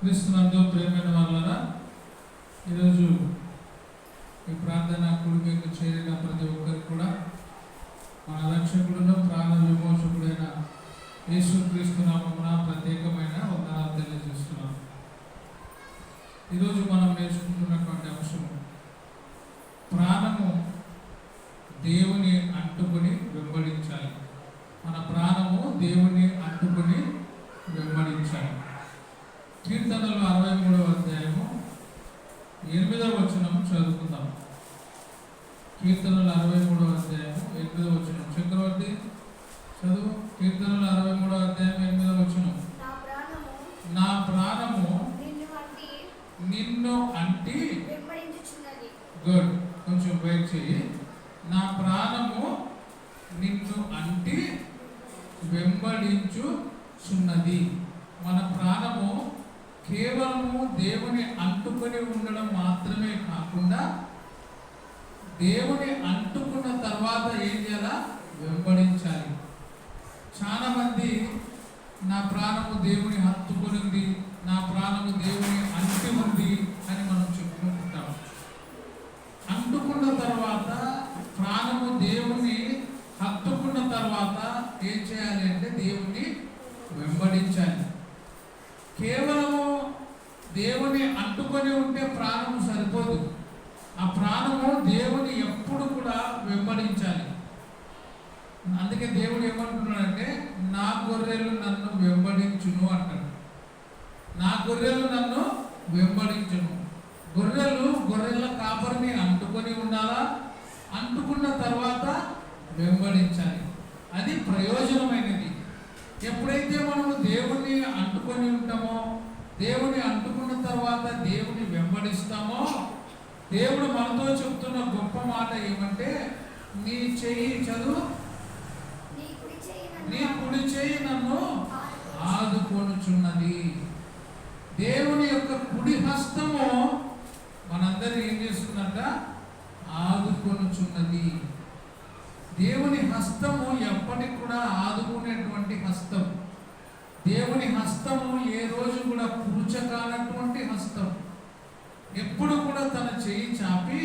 క్రీస్తునందు ప్రేమైన వాళ్ళరా ఈరోజు ఈ ప్రార్థన కుడికి చేరిన ప్రతి ఒక్కరికి కూడా మన రక్షకుడును ప్రాణ విమోచకుడైన యేసు నామమున ప్రత్యేకమైన వందనాలు తెలియజేస్తున్నాం. ఈరోజు మనం నేర్చుకుంటున్నటువంటి అంశం ప్రాణము దేవుని అంటుకుని వెంబడించాలి. మన ప్రాణము దేవుని అంటుకుని వెంబడించాలి. కీర్తనలు అరవై మూడవ అధ్యాయము ఎనిమిదవ వచనం చదువుకుందాం. కీర్తనలు అరవై మూడవ అధ్యాయము ఎనిమిదవ వచనం చక్రవర్తి చదువు. కీర్తనలు అరవై మూడవ అధ్యాయం ఎనిమిదవ వచనం నా ప్రాణము నిన్ను అంటి గుడ్. కొంచెం వెయిట్ చెయ్యి నా ప్రాణము నిన్ను అంటి వెంబడించుచున్నది. మన ప్రాణము కేవలము దేవుని అంటుకొని ఉండడం మాత్రమే కాకుండా దేవుని అంటుకున్న తర్వాత ఏం చేయాలా? వెంబడించాలి. చాలామంది నా ప్రాణము దేవుని హత్తుకొని ఉంది నా ప్రాణము దేవుని అంటి ఉంది అని మనం చెప్పుకుంటాం అంటుకున్న తర్వాత ప్రాణము దేవుని హత్తుకున్న తర్వాత ఏం చేయాలి అంటే దేవుణ్ణి వెంబడించాలి కేవలము దేవుని అంటుకొని ఉంటే ప్రాణం సరిపోదు. ఆ ప్రాణము దేవుని ఎప్పుడు కూడా వెంబడించాలి. అందుకే దేవుడు ఏమంటున్నాడంటే నా గొర్రెలు నన్ను వెంబడించును అంటాడు. నా గొర్రెలు నన్ను వెంబడించును. గొర్రెలు గొర్రెల కాపరిని అంటుకొని ఉండాలా? అంటుకున్న తర్వాత వెంబడించాలి. అది ప్రయోజనమైనది. ఎప్పుడైతే మనము దేవుణ్ణి అంటుకొని ఉంటామో దేవుని అంటుకున్న తర్వాత దేవుని వెంబడిస్తామో? దేవుడు మనతో చెప్తున్న గొప్ప మాట ఏమంటే నీ చెయ్యి చదువు నీ కుడి చేయి నీ నన్ను. ఆదుకొనుచున్నది. దేవుని యొక్క కుడి హస్తము మనందరినీ ఏం చేస్తుందంట? ఆదుకొనుచున్నది. దేవుని హస్తము ఎప్పటికి కూడా ఆదుకునేటువంటి హస్తం. దేవుని హస్తము ఏ రోజు కూడా పూచకానటువంటి హస్తం. ఎప్పుడు కూడా తన చేయి చాపి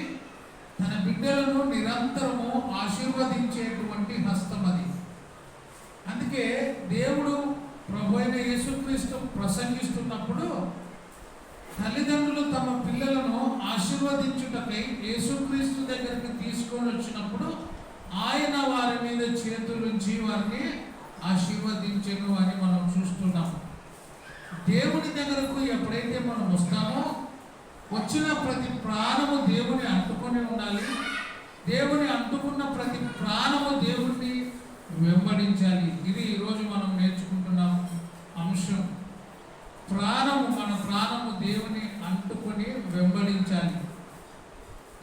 తన బిడ్డలను నిరంతరము ఆశీర్వదించేటువంటి హస్తం అది. అందుకే దేవుడు ప్రభు అయిన యేసుక్రీస్తు ప్రసంగిస్తున్నప్పుడు తల్లిదండ్రులు తమ పిల్లలను ఆశీర్వదించుటకై యేసుక్రీస్తు దగ్గరికి తీసుకొని వచ్చినప్పుడు ఆయన వారి మీద చేతులుంచి వారిని ఆశీర్వదించను అని మనం చూస్తున్నాం. దేవుని దగ్గరకు ఎప్పుడైతే మనం వస్తామో వచ్చిన ప్రతి ప్రాణము దేవుని అంటుకొని ఉండాలి. దేవుని అంటుకున్న ప్రతి ప్రాణము దేవుణ్ణి వెంబడించాలి. ఇది ఈరోజు మనం నేర్చుకుంటున్నాం అంశం. ప్రాణము మన ప్రాణము దేవుని అంటుకొని వెంబడించాలి.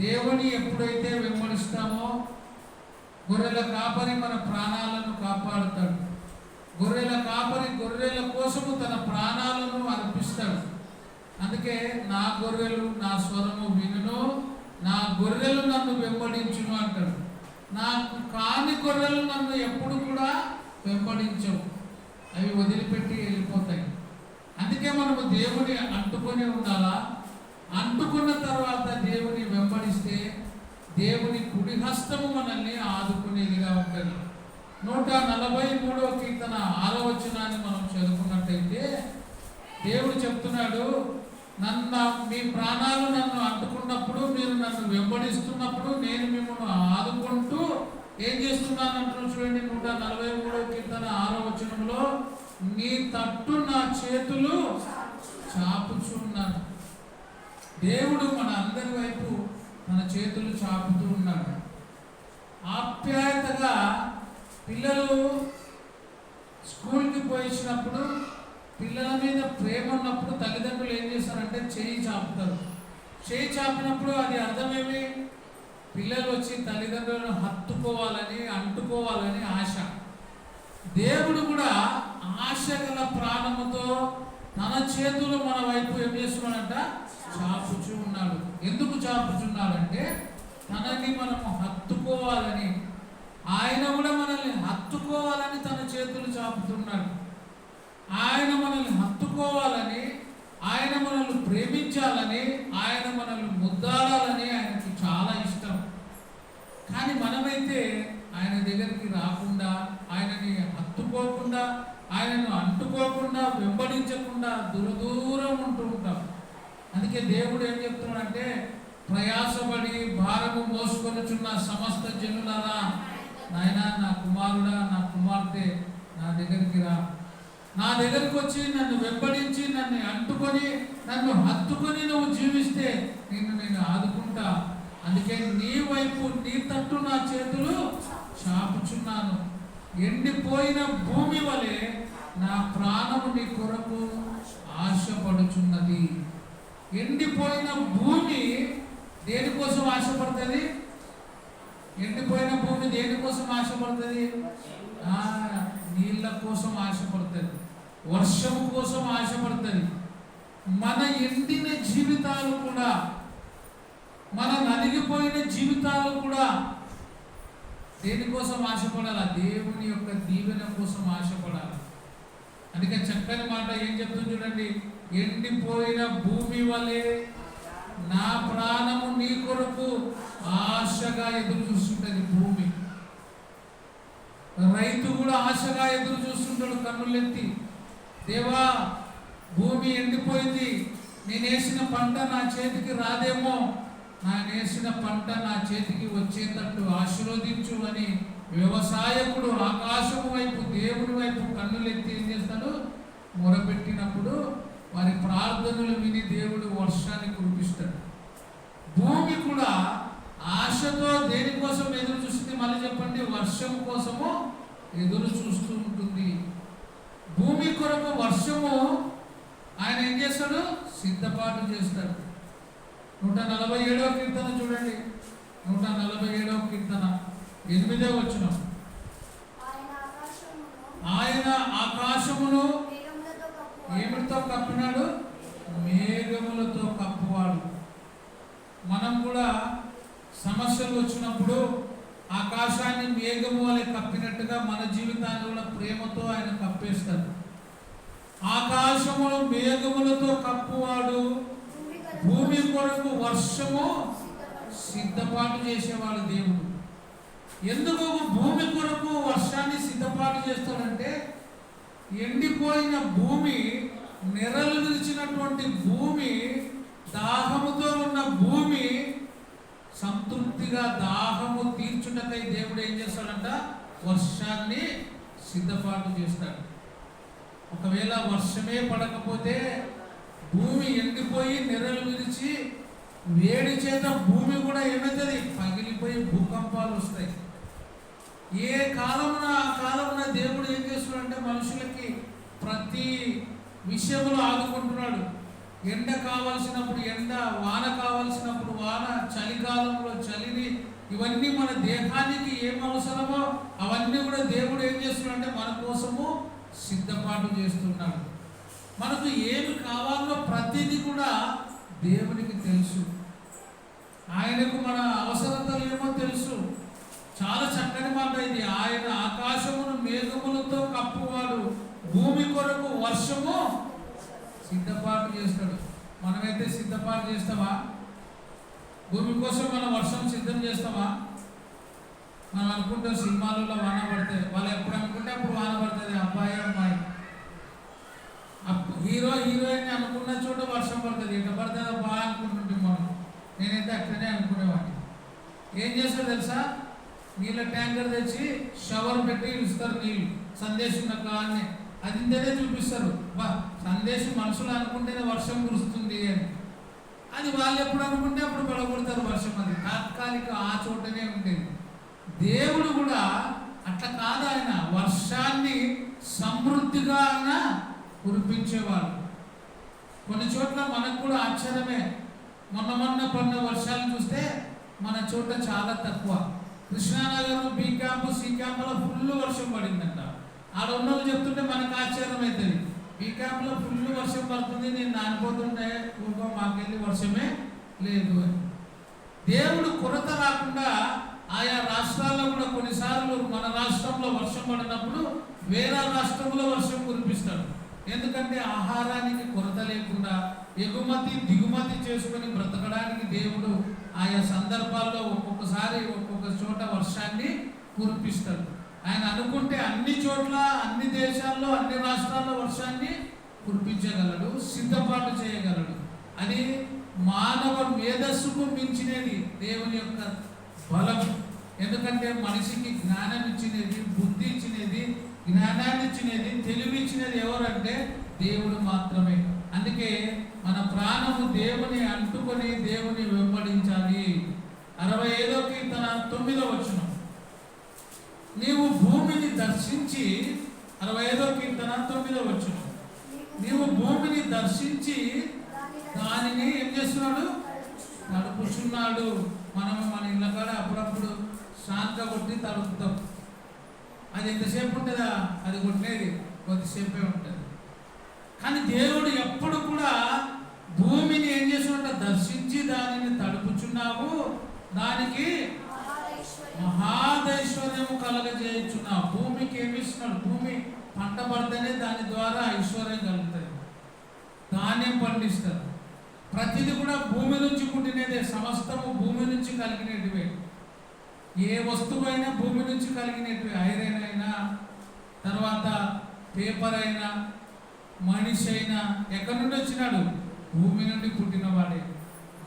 దేవుని ఎప్పుడైతే వెంబడిస్తామో గొర్రెల కాపరి మన ప్రాణాలను కాపాడుతాడు. గొర్రెల కాపరి గొర్రెల కోసము తన ప్రాణాలను అర్పిస్తాడు. అందుకే నా గొర్రెలు నా స్వరము వినును నా గొర్రెలు నన్ను వెంబడించును అంటాడు. నాకు కాని గొర్రెలు నన్ను ఎప్పుడు కూడా వెంబడించవు. అవి వదిలిపెట్టి వెళ్ళిపోతాయి. అందుకే మనము దేవుని అంటుకొని ఉండాలా? అంటుకున్న తర్వాత దేవుని వెంబడిస్తే దేవుని కుడి హస్తము మనల్ని ఆదుకునేదిగా ఉంటుంది నూట నలభై మూడవ కీర్తన ఆరో వచనాన్ని మనం చదువుకున్నట్టయితే దేవుడు చెప్తున్నాడు నన్ను మీ ప్రాణాలు నన్ను అంటుకున్నప్పుడు మీరు నన్ను వెంబడిస్తున్నప్పుడు నేను మిమ్మల్ని ఆదుకుంటూ ఏం చేస్తున్నానంటున్నా చూడండి నూట నలభై మూడవ కీర్తన ఆరో వచనంలో నీ తట్టు నా చేతులు చాపుచున్నాను. దేవుడు మన అందరి వైపు తన చేతులు చాపుతూ ఉన్నాడు. ఆప్యాయతగా పిల్లలు స్కూల్కి పోయించినప్పుడు పిల్లల మీద ప్రేమ ఉన్నప్పుడు తల్లిదండ్రులు ఏం చేస్తారంటే చేయి చాపుతారు. చేయి చాపినప్పుడు అది అర్థమేమి? పిల్లలు వచ్చి తల్లిదండ్రులను హత్తుకోవాలని అంటుకోవాలని ఆశ. దేవుడు కూడా ఆశ గల ప్రాణముతో తన చేతులు మన వైపు ఏం చేస్తున్నాడంట? చాపుచూ ఉన్నాడు. ఎందుకు చాపుచున్నాడంటే తనని మనము హత్తుకోవాలని ఆయన కూడా మనల్ని హత్తుకోవాలని తన చేతులు చాపుతున్నాడు ఆయన మనల్ని హత్తుకోవాలని ఆయన మనల్ని ప్రేమించాలని ఆయన మనల్ని ముద్దాడాలని ఆయనకి చాలా ఇష్టం. కానీ మనమైతే ఆయన దగ్గరికి రాకుండా ఆయనని హత్తుకోకుండా ఆయనను అంటుకోకుండా వెంబడించకుండా దూరం ఉంటూ ఉంటాం. అందుకే దేవుడు ఏం చెప్తున్నాడంటే ప్రయాసపడి భారము మోసుకొనుచున్న సమస్త జనులరా నాయనా నా కుమారుడా నా కుమార్తె నా దగ్గరికి రా. నా దగ్గరికి వచ్చి నన్ను వెంబడించి నన్ను అంటుకొని నన్ను హత్తుకొని నువ్వు జీవిస్తే నిన్ను నేను ఆదుకుంటా. అందుకే నీ వైపు నీ తట్టు నా చేతులు చాపుచున్నాను. ఎండిపోయిన భూమి వలె నా ప్రాణము నీ కొరకు ఆశపడుచున్నది. ఎండిపోయిన భూమి దేనికోసం ఆశపడుతుంది? ఎండిపోయిన భూమి దేనికోసం ఆశపడుతుంది? నీళ్ళ కోసం ఆశపడుతుంది వర్షం కోసం ఆశపడుతుంది మన ఎండిన జీవితాలు కూడా మన నలిగిపోయిన జీవితాలు కూడా దేనికోసం ఆశపడాలి? దేవుని యొక్క దీవెన కోసం ఆశపడాలి? అందుకే చక్కని మాట ఏం చెప్తుంది చూడండి. ఎండిపోయిన భూమి వలె నా ప్రాణము నీ కొరకు ఆశగా ఎదురు చూస్తుంటుంది భూమి. రైతు కూడా ఆశగా ఎదురు చూస్తుంటాడు కన్నులెత్తి దేవా భూమి ఎండిపోయింది నేను వేసిన పంట నా చేతికి రాదేమో నా వేసిన పంట నా చేతికి వచ్చేటట్టు ఆశీర్వదించు అని వ్యవసాయకుడు ఆకాశం వైపు దేవుడి వైపు కన్నులెత్తి ఏం చేస్తాడు? మొరపెట్టినప్పుడు వారి ప్రార్థనలు విని దేవుడు వర్షాన్ని కురిపిస్తాడు. భూమి కూడా ఆశతో దేనికోసం ఎదురు చూస్తుంది మళ్ళీ చెప్పండి? వర్షం కోసము ఎదురు చూస్తూ ఉంటుంది. భూమి కొరకు వర్షము ఆయన ఏం చేస్తాడు? సిద్ధపాటు చేస్తాడు. నూట నలభై ఏడవ కీర్తన చూడండి. నూట నలభై ఏడవ కీర్తన. ఎనిమిదో వచ్చిన ఆయన ఆకాశమును. ఏమిటితో కప్పినాడు? మేఘములతో కప్పువాడు. మనం కూడా సమస్యలు వచ్చినప్పుడు ఆకాశాన్ని మేఘము వలె కప్పినట్టుగా మన జీవితాన్ని కూడా ప్రేమతో ఆయన కప్పేస్తాడు. ఆకాశమును మేఘములతో కప్పువాడు భూమి కొరకు భూమి వర్షము సిద్ధపాటు చేసేవాడు దేవుడు. ఎందుకు భూమి కొరకు వర్షాన్ని సిద్ధపాటు చేస్తాడంటే ఎండిపోయిన భూమి నెరలు నిలిచినటువంటి భూమి దాహముతో ఉన్న భూమి సంతృప్తిగా దాహము తీర్చుటకై దేవుడు ఏం చేస్తాడంట? వర్షాన్ని సిద్ధపాటు చేస్తాడు. ఒకవేళ వర్షమే పడకపోతే భూమి ఎండిపోయి నెరలు విరిచి వేడి చేత భూమి కూడా ఏమవుతుంది పగిలిపోయి భూకంపాలు వస్తాయి. ఏ కాలమున ఆ కాలమున దేవుడు ఏం చేస్తున్నాడంటే మనుషులకి ప్రతి విషయంలో ఆదుకుంటున్నాడు. ఎండ కావలసినప్పుడు ఎండ వాన కావలసినప్పుడు వాన చలికాలంలో చలిని ఇవన్నీ మన దేహానికి ఏం అవసరమో అవన్నీ కూడా దేవుడు ఏం చేస్తున్నాడంటే మన కోసము సిద్ధపాటు చేస్తున్నాడు. మనకు ఏమి కావాలో ప్రతిదీ కూడా దేవునికి తెలుసు. ఆయనకు మన అవసరతలు ఏమో తెలుసు. చాలా చక్కని మాట ఇది. ఆయన ఆకాశమును మేఘములతో కప్పువాడు. భూమి కొరకు వర్షము సిద్ధపాటు చేస్తాడు. మనమైతే సిద్ధపాటు చేస్తామా? భూమి కోసం మనం వర్షం సిద్ధం చేస్తామా? మనం అనుకుంటాం సినిమాలలో వాన పడతాయి వాళ్ళు ఎప్పుడు అనుకుంటే అప్పుడు వాన పడుతుంది. అబ్బాయి అమ్మాయి. హీరో హీరోయిన్ అనుకున్న చోట వర్షం పడుతుంది. ఎట్ట పడుతుందో బాగా అనుకుంటుంటాం మనం. నేనైతే అట్లనే అనుకునేవాడిని. ఏం చేస్తారు తెలుసా? నీళ్ళ ట్యాంకర్ తెచ్చి షవర్ పెట్టి ఇస్తారు నీళ్ళు. సందేశం ఉన్న అని అది ఇంతనే చూపిస్తారు. బా సందేశం మనుషులు అనుకుంటేనే వర్షం కురుస్తుంది అని. అది వాళ్ళు ఎప్పుడు అనుకుంటే అప్పుడు పడగొడతారు వర్షం అది. తాత్కాలిక ఆ చోటనే ఉండేది. దేవుడు కూడా అట్లా కాదు ఆయన. వర్షాన్ని సమృద్ధిగా ఆయన కురిపించేవాడు. కొన్ని చోట్ల మనకు కూడా ఆశ్చర్యమే. మొన్న మొన్న పడిన వర్షాలు చూస్తే మన చోట చాలా తక్కువ. కృష్ణానగర్ బీ క్యాంపు సి క్యాంపులో ఫుల్ వర్షం పడిందంట. ఆడ ఉన్న చెప్తుంటే మనకు ఆశ్చర్యం అవుతుంది బి క్యాంపులో ఫుల్ వర్షం పడుతుంది నేను నానిపోతుంటే ఊరుకో మాకెళ్ళి వర్షమే లేదు అని. దేవుడు కొరత రాకుండా ఆయా రాష్ట్రాల్లో కూడా కొన్నిసార్లు మన రాష్ట్రంలో వర్షం పడినప్పుడు వేరే రాష్ట్రంలో వర్షం కురిపిస్తాడు. ఎందుకంటే ఆహారానికి కొరత లేకుండా ఎగుమతి దిగుమతి చేసుకొని బ్రతకడానికి దేవుడు ఆయా సందర్భాల్లో ఒక్కొక్కసారి ఒక్కొక్క చోట వర్షాన్ని కురిపిస్తాడు. ఆయన అనుకుంటే అన్ని చోట్ల అన్ని దేశాల్లో అన్ని రాష్ట్రాల్లో వర్షాన్ని కురిపించగలడు సిద్ధపాటు చేయగలడు. అని మానవ మేధస్సుకు మించినది దేవుని యొక్క బలం. ఎందుకంటే మనిషికి జ్ఞానం ఇచ్చినది బుద్ధి ఇచ్చినది జ్ఞానాన్ని ఇచ్చినది తెలివి ఇచ్చినది ఎవరంటే దేవుడు మాత్రమే. అందుకే మన ప్రాణము దేవుని అంటుకొని దేవుని వెంబడించాలి. అరవై ఐదో కీర్తన తొమ్మిదో వచ్చిన నీవు భూమిని దర్శించి అరవై ఐదో కీర్తన తొమ్మిదో వచ్చు నీవు భూమిని దర్శించి దానిని ఏం చేస్తున్నాడు? తడుపుచున్నాడు మనం మన ఇళ్ళ కాడ అప్పుడప్పుడు శాంత కొట్టి తడుపుతాం. అది ఎంతసేపు ఉంటుందా? అది కొట్టేది కొద్దిసేపే ఉంటుంది. కానీ దేవుడు ఎప్పుడు కూడా భూమిని ఏం చేస్తున్నట్ట దర్శించి దానిని తడుపుచున్నావు. దానికి మహాదైశ్వర్యము కలగజేయుచున్నావు భూమికి ఏమి ఇస్తున్నాడు భూమి పంట పడితేనే దాని ద్వారా ఐశ్వర్యం కలుగుతుంది. ధాన్యం పండిస్తారు. ప్రతిది కూడా భూమి నుంచి పుట్టినదే సమస్తము భూమి నుంచి కలిగినటివే. ఏ వస్తువు అయినా భూమి నుంచి కలిగినటివి. ఐరన్ అయినా తర్వాత పేపర్ అయినా మనిషి అయినా ఎక్కడి నుండి వచ్చినాడు? భూమి నుండి పుట్టినవాడే.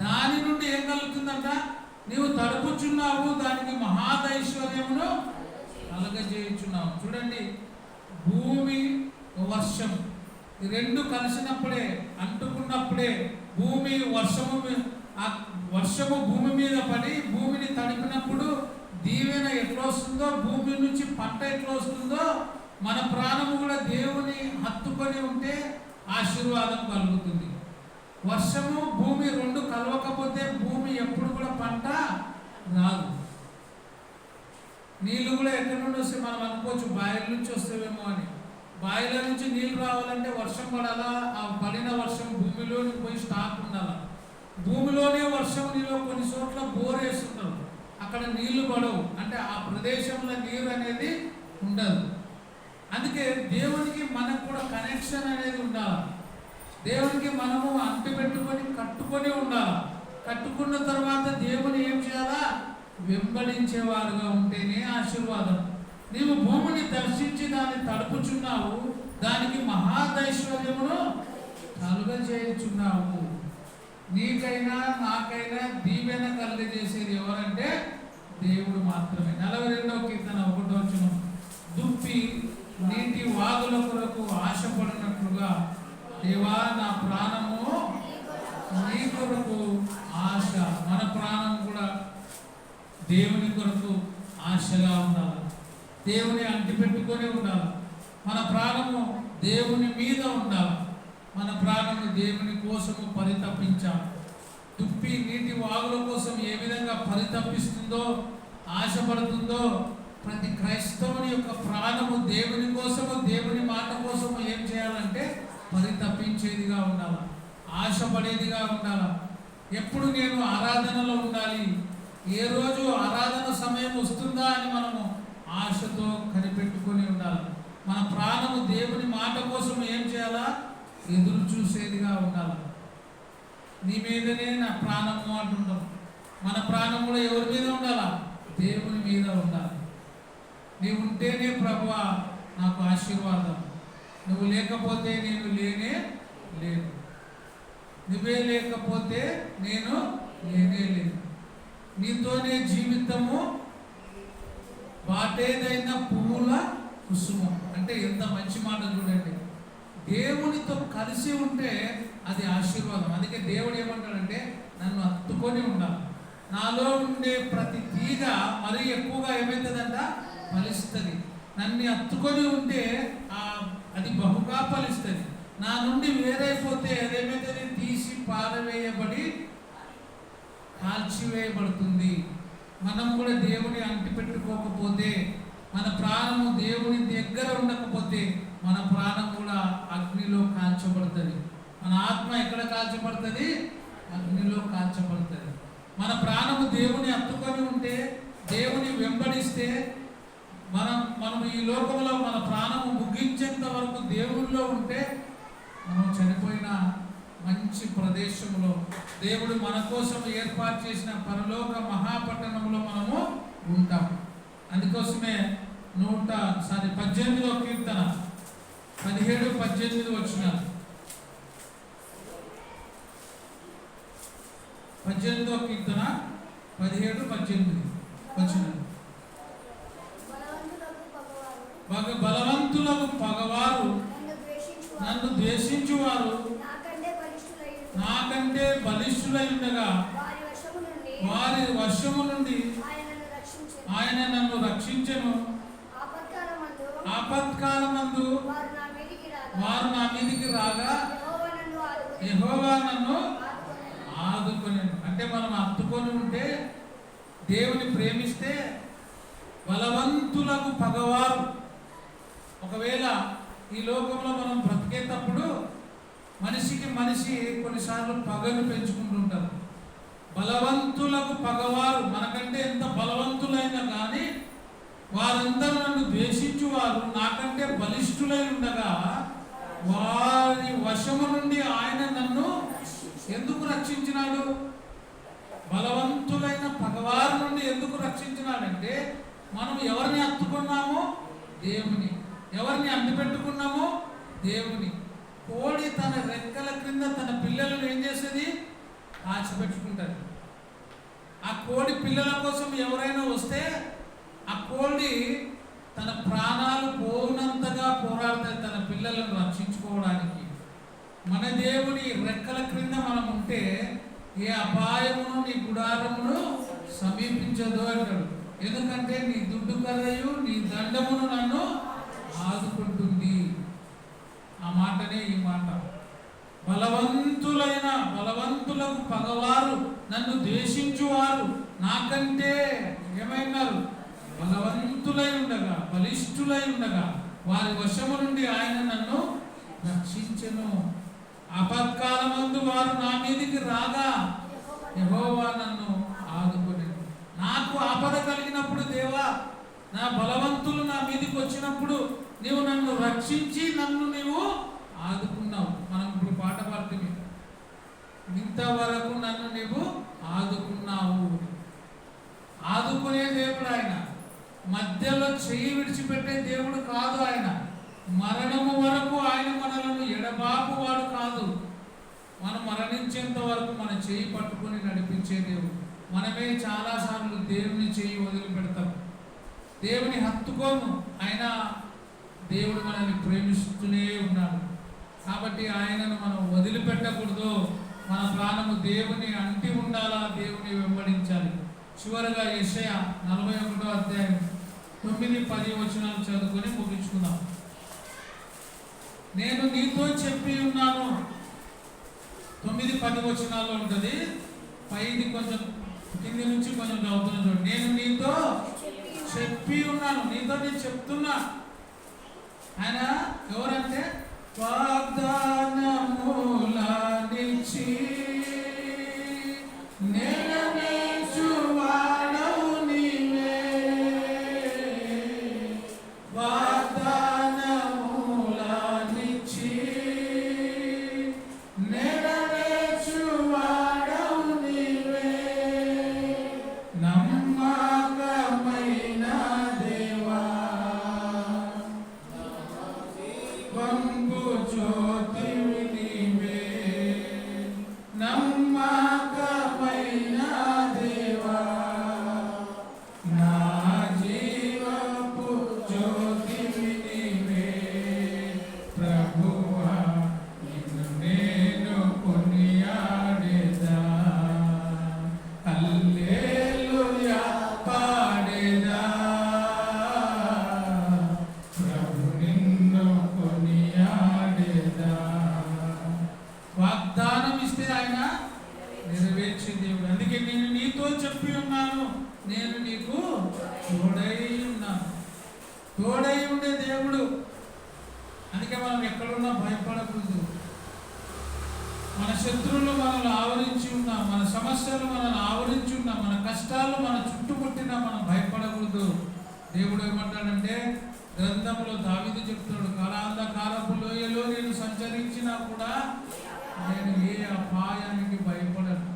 దాని నుండి ఏం కలుగుతుందంట? నీవు తడుపుచున్నావు దానికి మహాదైశ్వర్యమును కలగజేయుచున్నావు. చూడండి భూమి వర్షం. రెండు కలిసినప్పుడే అంటుకున్నప్పుడే భూమి వర్షము ఆ వర్షము భూమి మీద పడి భూమిని తడిపినప్పుడు దీవెన ఎట్లా వస్తుందో భూమి నుంచి పంట ఎట్లా వస్తుందో మన ప్రాణము కూడా దేవుని హత్తుకొని ఉంటే ఆశీర్వాదం కలుగుతుంది. వర్షము భూమి రెండు కలవకపోతే భూమి ఎప్పుడు కూడా పంట రాదు. నీళ్ళు కూడా ఎక్కడి నుండి వస్తే మనం అనుకోవచ్చు బాయిల నుంచి వస్తేవేమో అని. బాయిల నుంచి నీళ్ళు రావాలంటే వర్షం పడాలా? ఆ పడిన వర్షం భూమిలోని పోయి స్టాక్ ఉండాలా? భూమిలోనే వర్షం నీళ్ళు కొన్ని చోట్ల బోర్ వేస్తున్నారు అక్కడ నీళ్ళు పడవు. అంటే ఆ ప్రదేశంలో నీరు అనేది ఉండదు. అందుకే దేవునికి మనకు కూడా కనెక్షన్ అనేది ఉండాలి. దేవునికి మనము అంటి పెట్టుకొని కట్టుకొని ఉండాలి. కట్టుకున్న తర్వాత దేవుని ఏం చేయాలా? వెంబడించేవారుగా ఉంటేనే ఆశీర్వాదం. నీవు భూమిని దర్శించి దాన్ని తడుపుచున్నావు దానికి మహాదైశ్వర్యమును కలుగజేయుచున్నావు. నీకైనా నాకైనా దీవెన కలుగజేసేది ఎవరంటే దేవుడు మాత్రమే. నలభై రెండవ కీర్తన ఒకటో దుప్పి నీటి వాగుల కొరకు ఆశపడినట్లుగా దేవా నా ప్రాణము నీ కొరకు ఆశ మన ప్రాణం కూడా దేవుని కొరకు ఆశగా ఉండాలి. దేవుని అంటిపెట్టుకొని ఉండాలి. మన ప్రాణము దేవుని మీద ఉండాలి. మన ప్రాణము దేవుని కోసము పరితపించాలి. దుప్పి నీటి వాగుల కోసం ఏ విధంగా పరితపిస్తుందో ఆశపడుతుందో ప్రతి క్రైస్తవుని యొక్క ప్రాణము దేవుని కోసము దేవుని మాట కోసము ఏం చేయాలంటే పరితపించేదిగా ఉండాలా? ఆశపడేదిగా ఉండాలా? ఎప్పుడు నేను ఆరాధనలో ఉండాలి? ఏ రోజు ఆరాధన సమయం వస్తుందా అని మనము ఆశతో కనిపెట్టుకొని ఉండాలి. మన ప్రాణము దేవుని మాట కోసం ఏం చేయాలా? ఎదురు చూసేదిగా ఉండాలి. నీ మీదనే నా ప్రాణము అంటుండం మన ప్రాణం కూడా ఎవరి మీద ఉండాలా? దేవుని మీద ఉండాలి. నీవు ఉంటేనే ప్రభువా నాకు ఆశీర్వాదం. నువ్వు లేకపోతే నేను లేనే లేను. నువ్వే లేకపోతే నేను లేనే లేను. నీతోనే జీవితము వాటేదైన పువ్వుల కుసుమం. అంటే ఎంత మంచి మాట చూడండి. దేవునితో కలిసి ఉంటే అది ఆశీర్వాదం. అందుకే దేవుడు ఏమంటాడంటే నన్ను హత్తుకొని ఉండాలి. నాలో ఉండే ప్రతి తీగ మరీ ఎక్కువగా ఏమవుతుందంట ఫలిస్తుంది. నన్ను హత్తుకొని ఉంటే ఆ అది బహుగా ఫలిస్తుంది నా నుండి వేరైపోతే అదేమైతే తీసి పారవేయబడి కాల్చివేయబడుతుంది. మనం కూడా దేవుని అంటిపెట్టుకోకపోతే మన ప్రాణము దేవుని దగ్గర ఉండకపోతే మన ప్రాణం కూడా అగ్నిలో కాల్చబడుతుంది. మన ఆత్మ ఎక్కడ కాల్చబడుతుంది? అగ్నిలో కాల్చబడుతుంది. మన ప్రాణము దేవుని అత్తుకొని ఉంటే దేవుని వెంబడిస్తే మనం మనం ఈ లోకంలో మన ప్రాణము ముగించేంత వరకు దేవునిలో ఉంటే మనం చనిపోయిన మంచి ప్రదేశంలో దేవుడు మన కోసం ఏర్పాటు చేసిన పరలోక మహాపట్టణంలో మనము ఉంటాం. అందుకోసమే నూట సారీ పద్దెనిమిదో కీర్తన పదిహేడు పద్దెనిమిది వచ్చిన పద్దెనిమిదో కీర్తన పదిహేడు పద్దెనిమిది వచ్చినారు బలవంతులకు బగ బలవంతులకు పగవారు. నన్ను ద్వేషించువారు. నాకంటే బలిష్ఠులై ఉండగా వారి వర్షము నుండి ఆయన నన్ను రక్షించెను. ఆపత్కాలమందు వారు నా మీదికి రాగా. యెహోవా నన్ను ఆదుకొని అంటే మనం హత్తుకొని ఉంటే దేవుని ప్రేమిస్తే బలవంతులకు పగవారు. ఒకవేళ ఈ లోకంలో మనం బ్రతికేటప్పుడు మనిషికి మనిషి కొన్నిసార్లు పగను పెంచుకుంటుంటారు. బలవంతులకు పగవారు మనకంటే ఎంత బలవంతులైనా కానీ వారందరూ నన్ను ద్వేషించువారు నాకంటే బలిష్ఠులై ఉండగా వారి వశము నుండి ఆయన నన్ను ఎందుకు రక్షించినాడు? బలవంతులైన పగవారి నుండి ఎందుకు రక్షించినాడంటే మనం ఎవరిని హత్తుకున్నామో దేవుని. ఎవరిని అంటిపెట్టుకున్నామో దేవుని. కోడి తన రెక్కల క్రింద తన పిల్లలను ఏం చేసేది? ఆచిపెట్టుకుంటుంది ఆ కోడి పిల్లల కోసం ఎవరైనా వస్తే ఆ కోడి తన ప్రాణాలు పోనంతగా పోరాడుతుంది తన పిల్లలను రక్షించుకోవడానికి. మన దేవుని రెక్కల క్రింద మనం ఉంటే ఏ అపాయమును నీ గుడారమును సమీపించదు అంటాడు. ఎందుకంటే నీ దుడ్డు కర్రయు నీ దండమును నన్ను ఆదుకుంటుంది. ఆ మాటనే ఈ మాట. బలవంతులైన బలవంతులకు పగవారు నన్ను ద్వేషించువారు నాకంటే ఏమైనారు బలవంతులై ఉండగా బలిష్ఠులై ఉండగా వారి వశము నుండి ఆయన నన్ను రక్షించను. అపత్కాలమందు వారు నా మీదికి రాగా యెహోవా నన్ను ఆదుకొని నాకు ఆపద కలిగినప్పుడు దేవా నా బలవంతులు నా మీదికి వచ్చినప్పుడు నీవు నన్ను రక్షించి నన్ను నీవు ఆదుకున్నావు. మనం ఇప్పుడు పాట పాడుతుంది. ఇంతవరకు నన్ను నీవు ఆదుకున్నావు. ఆదుకునే దేవుడు ఆయన. మధ్యలో చెయ్యి విడిచిపెట్టే దేవుడు కాదు ఆయన. మరణము వరకు ఆయన మనలను ఎడబాపు వాడు కాదు. మనం మరణించేంత వరకు మన చేయి పట్టుకొని నడిపించే దేవుడు. మనమే చాలాసార్లు దేవుని చేయి వదిలిపెడతాం. దేవుని హత్తుకోము. అయినా దేవుడు మనల్ని ప్రేమిస్తూనే ఉన్నాడు. కాబట్టి ఆయనను మనం వదిలిపెట్టకూడదు. మన ప్రాణము దేవుని అంటి ఉండాలా? దేవుని వెంబడించాలి. చివరగా యెషయ నలభై ఒకటో అధ్యాయం తొమ్మిది పది వచనాలు చదువుకొని ముగించుకుందాం. నేను నీతో చెప్పి ఉన్నాను. తొమ్మిది పది వచనాల్లో ఉంటుంది. పైది కొంచెం కింది నుంచి కొంచెం చదువుతున్నాను నేను నీతో చెప్పి ఉన్నాను. నీతో నేను చెప్తున్నా. ఆయన ఎవరంటే వాగ్దానములనిచ్చి నేను నీకు తోడై ఉన్నాను. తోడై ఉండే దేవుడు. అందుకే మనం ఎక్కడున్నా భయపడకూడదు. మన శత్రువులు మనల్ని ఆవరించి ఉన్నా మన సమస్యలు మనల్ని ఆవరించి ఉన్నా మన కష్టాలు మన చుట్టుముట్టినా మనం భయపడకూడదు. దేవుడు ఏమంటాడంటే గ్రంథంలో దావిది చెప్తాడు కాలాంధకారపు లోయలో నేను సంచరించినా కూడా నేను ఏ అపాయానికి భయపడను.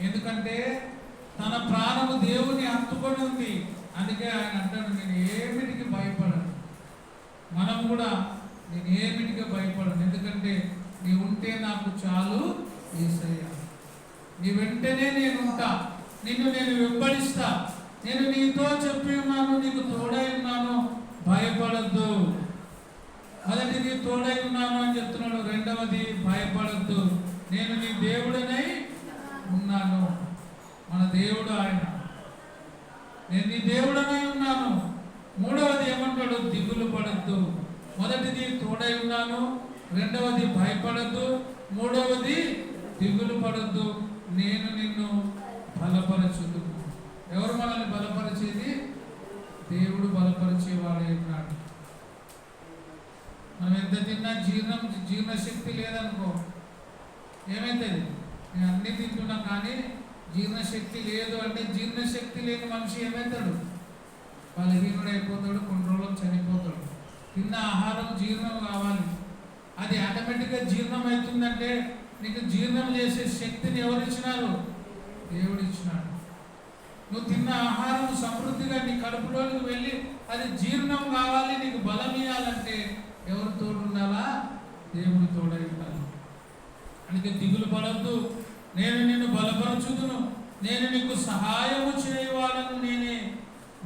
ఎందుకంటే తన ప్రాణము దేవుని హత్తుకొని ఉంది. అందుకే ఆయన అంటాడు నేను ఏమిటికి భయపడను? మనం కూడా నేను ఏమిటికి భయపడను? ఎందుకంటే నీ ఉంటే నాకు చాలు ఏసయ్య. నీ వెంటనే నేను ఉంటా. నిన్ను నేను వెంబడిస్తా. నేను నీతో చెప్పి ఉన్నాను నీకు తోడై ఉన్నాను. భయపడద్దు. మొదటిది తోడై ఉన్నాను అని చెప్తున్నాడు. రెండవది భయపడద్దు. నేను నీ దేవుడనై ఉన్నాను. మన దేవుడు ఆయన. నేను నీ దేవుడనై ఉన్నాను. మూడవది ఏమంటాడు? దిగులు పడద్దు. మొదటిది తోడై ఉన్నాను. రెండవది భయపడద్దు. మూడవది దిగులు పడద్దు. నేను నిన్ను బలపరచుదు ఎవరు మనల్ని బలపరిచేది? దేవుడు బలపరిచేవాడే ఉన్నాడు. మనం ఎంత తిన్నా జీర్ణం జీర్ణశక్తి లేదనుకో. ఏమైతుంది? నేను అన్ని తింటున్నా కానీ జీర్ణశక్తి లేదు అంటే జీర్ణశక్తి లేని మనిషి ఏమవుతాడు బలహీనుడైపోతాడు కొన్ని రోజులు చనిపోతాడు. తిన్న ఆహారం జీర్ణం కావాలి. అది ఆటోమేటిక్గా జీర్ణం అవుతుందంటే నీకు జీర్ణం చేసే శక్తిని ఎవరిచ్చినారు? దేవుడు ఇచ్చినాడు నువ్వు తిన్న ఆహారం సమృద్ధిగా నీ కడుపులోకి వెళ్ళి అది జీర్ణం కావాలి నీకు బలం ఇవ్వాలంటే ఎవరు తోడుండాలా? దేవుడు తోడై ఉండాలి. అందుకే దిగులు పడద్దు. నేను నిన్ను బలపరచుదును. నేను నీకు సహాయము చేయవాలను నేనే.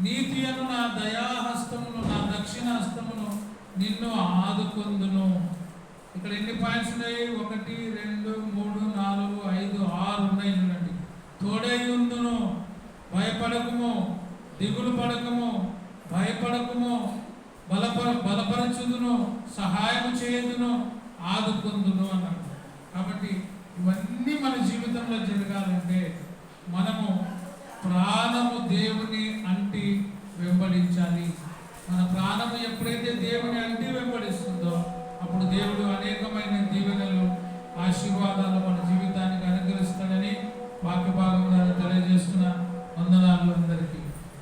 నీతి అను నా దయాహస్తమును నా దక్షిణ హస్తమును నిన్ను ఆదుకొందును. ఇక్కడ ఎన్ని పాయింట్స్ ఉన్నాయి? ఒకటి రెండు మూడు నాలుగు ఐదు ఆరు ఉన్నాయి చూడండి. తోడై ఉందును. భయపడకము. దిగులు పడకము. భయపడకము. బలపర బలపరచుదును. సహాయం చేయదును. ఆదుకుందును అన్నాడు. కాబట్టి ఇవన్నీ మన జీవితంలో జరగాలంటే మనము ప్రాణము దేవుని అంటి వెంబడించాలి. మన ప్రాణము ఎప్పుడైతే దేవుని అంటి వెంబడిస్తుందో అప్పుడు దేవుడు అనేకమైన దీవెనలు ఆశీర్వాదాలు మన జీవితానికి అనుగ్రహిస్తాడని వాక్యభాగం భాగంలో తెలియజేస్తున్న వందనాలు అందరికీ.